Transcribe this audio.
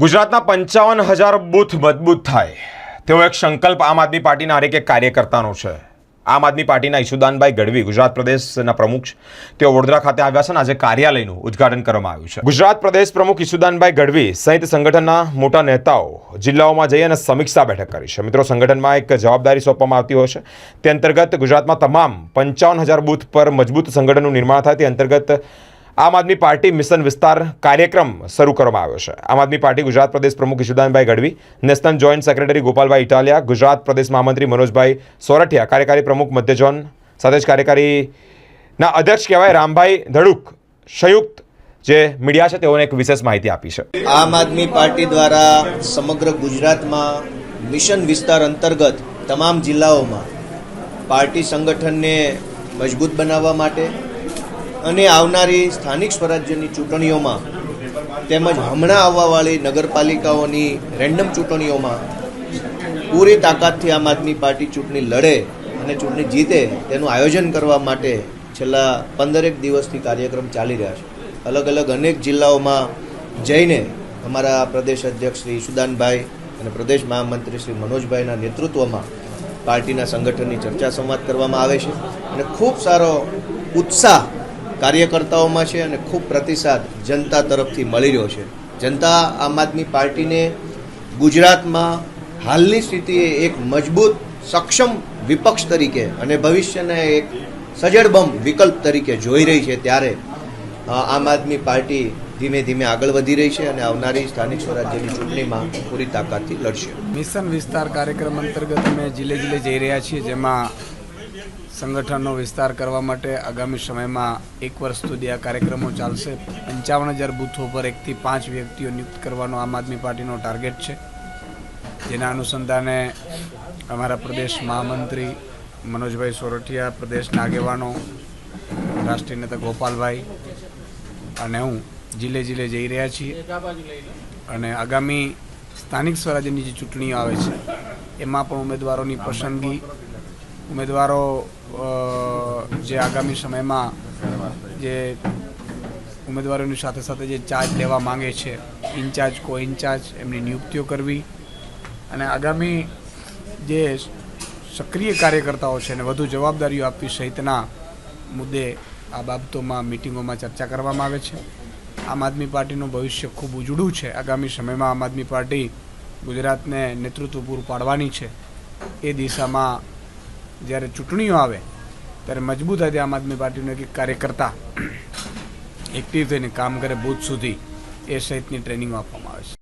ગુજરાતના પંચાવન હજાર બૂથ મજબૂત થાય. તેવો એક સંકલ્પ આમ આદમી પાર્ટીના હરેક એક કાર્યકર્તાનો છે. આમ આદમી પાર્ટીના ઈશુદાનભાઈ ગઢવી, ગુજરાત પ્રદેશના પ્રમુખ. તેઓ વડોદરા ખાતે આવ્યા છે અને આજે કાર્યાલયનું ઉદ્ઘાટન કરવામાં આવ્યું છે. ગુજરાત પ્રદેશ પ્રમુખ ઈશુદાનભાઈ ગઢવી સહિત સંગઠનના મોટા નેતાઓ જિલ્લાઓમાં જઈ અને સમીક્ષા બેઠક કરી છે. મિત્રો, સંગઠનમાં એક જવાબદારી સોંપવામાં આવતી હોય છે. તે અંતર્ગત ગુજરાતમાં તમામ પંચાવન હજાર બૂથ પર મજબૂત સંગઠનનું નિર્માણ થાય. તે અંતર્ગત આમ આદમી પાર્ટી મિશન વિસ્તાર કાર્યક્રમ શરૂ કરવામાં આવ્યો છે. આમ આદમી પાર્ટી ગુજરાત પ્રદેશ પ્રમુખ Isudanbhai Gadhvi, national joint secretary Gopalbhai Italia, Gujarat પ્રદેશ મહામંત્રી મનોજભાઈ સોરઠિયા, કાર્યકારી પ્રમુખ મધ્ય ઝોન સાથે જ કાર્યકારીના અધ્યક્ષ કહેવાય રામભાઈ ધડુક, સંયુક્ત જે મીડિયા છે તેઓને એક વિશેષ માહિતી આપી છે. આમ આદમી પાર્ટી દ્વારા સમગ્ર ગુજરાતમાં મિશન વિસ્તાર અંતર્ગત તમામ જિલ્લાઓમાં પાર્ટી સંગઠનને મજબૂત બનાવવા માટે અને આવનારી સ્થાનિક સ્વરાજ્યની ચૂંટણીઓમાં તેમજ હમણાં આવવાવાળી નગરપાલિકાઓની રેન્ડમ ચૂંટણીઓમાં પૂરી તાકાતથી આમ આદમી પાર્ટી ચૂંટણી લડે અને ચૂંટણી જીતે તેનું આયોજન કરવા માટે છેલ્લા પંદરેક દિવસથી કાર્યક્રમ ચાલી રહ્યા છે. અલગ અલગ અનેક જિલ્લાઓમાં જઈને અમારા પ્રદેશ અધ્યક્ષ શ્રી સુદાનભાઈ અને પ્રદેશ મહામંત્રી શ્રી મનોજભાઈના નેતૃત્વમાં પાર્ટીના સંગઠનની ચર્ચા સંવાદ કરવામાં આવે છે. અને ખૂબ સારો ઉત્સાહ કાર્યકર્તાઓમાં છે અને ખૂબ પ્રતિસાદ જનતા તરફથી મળી રહ્યો છે. જનતા આમ આદમી પાર્ટીને ગુજરાતમાં હાલની સ્થિતિએ એક મજબૂત, સક્ષમ વિપક્ષ તરીકે અને ભવિષ્યના એક સજડબમ વિકલ્પ તરીકે જોઈ રહી છે ત્યારે આમ આદમી પાર્ટી ધીમે ધીમે આગળ વધી રહી છે અને આવનારી સ્થાનિક સ્વરાજ્યની ચૂંટણીમાં પૂરી તાકાતથી લડશે. મિશન વિસ્તાર કાર્યક્રમ અંતર્ગત અમે જિલ્લે જિલ્લે જઈ રહ્યા છીએ, જેમાં સંગઠનનો વિસ્તાર કરવા માટે આગામી સમયમાં એક વર્ષ સુધી આ કાર્યક્રમો ચાલશે. પંચાવન હજાર બૂથો પર એકથી પાંચ વ્યક્તિઓ નિયુક્ત કરવાનો આમ આદમી પાર્ટીનો ટાર્ગેટ છે. જેના અનુસંધાને અમારા પ્રદેશ મહામંત્રી મનોજભાઈ સોરઠિયા પ્રદેશના આગેવાનો રાષ્ટ્રીય નેતા ગોપાલભાઈ અને હું જિલ્લે જિલ્લે જઈ રહ્યા છીએ. અને આગામી સ્થાનિક સ્વરાજ્યની જે ચૂંટણીઓ આવે છે, એમાં પણ ઉમેદવારોની પસંદગી ઉમેદવારો જે આગામી સમયમાં જે ઉમેદવારોની સાથે સાથે જે ચાર્જ લેવા માંગે છે ઇન્ચાર્જ કો ઇન્ચાર્જ એમની નિયુક્તિઓ કરવી અને આગામી જે સક્રિય કાર્યકર્તાઓ છે એને વધુ જવાબદારીઓ આપવી સહિતના મુદ્દે આ બાબતોમાં મિટિંગોમાં ચર્ચા કરવામાં આવે છે. આમ આદમી પાર્ટીનું ભવિષ્ય ખૂબ ઉજળું છે. આગામી સમયમાં આમ આદમી પાર્ટી ગુજરાતને નેતૃત્વ પૂરું પાડવાની છે. એ દિશામાં જ્યારે ચૂંટણીઓ આવે, ત્યારે મજબૂત મજબૂતાઈથી આમ આદમી પાર્ટીનો એક કાર્યકર્તા એક્ટિવ થઈને કામ કરે બુથ સુધી એ સહિતની ટ્રેનિંગ આપવામાં આવે છે.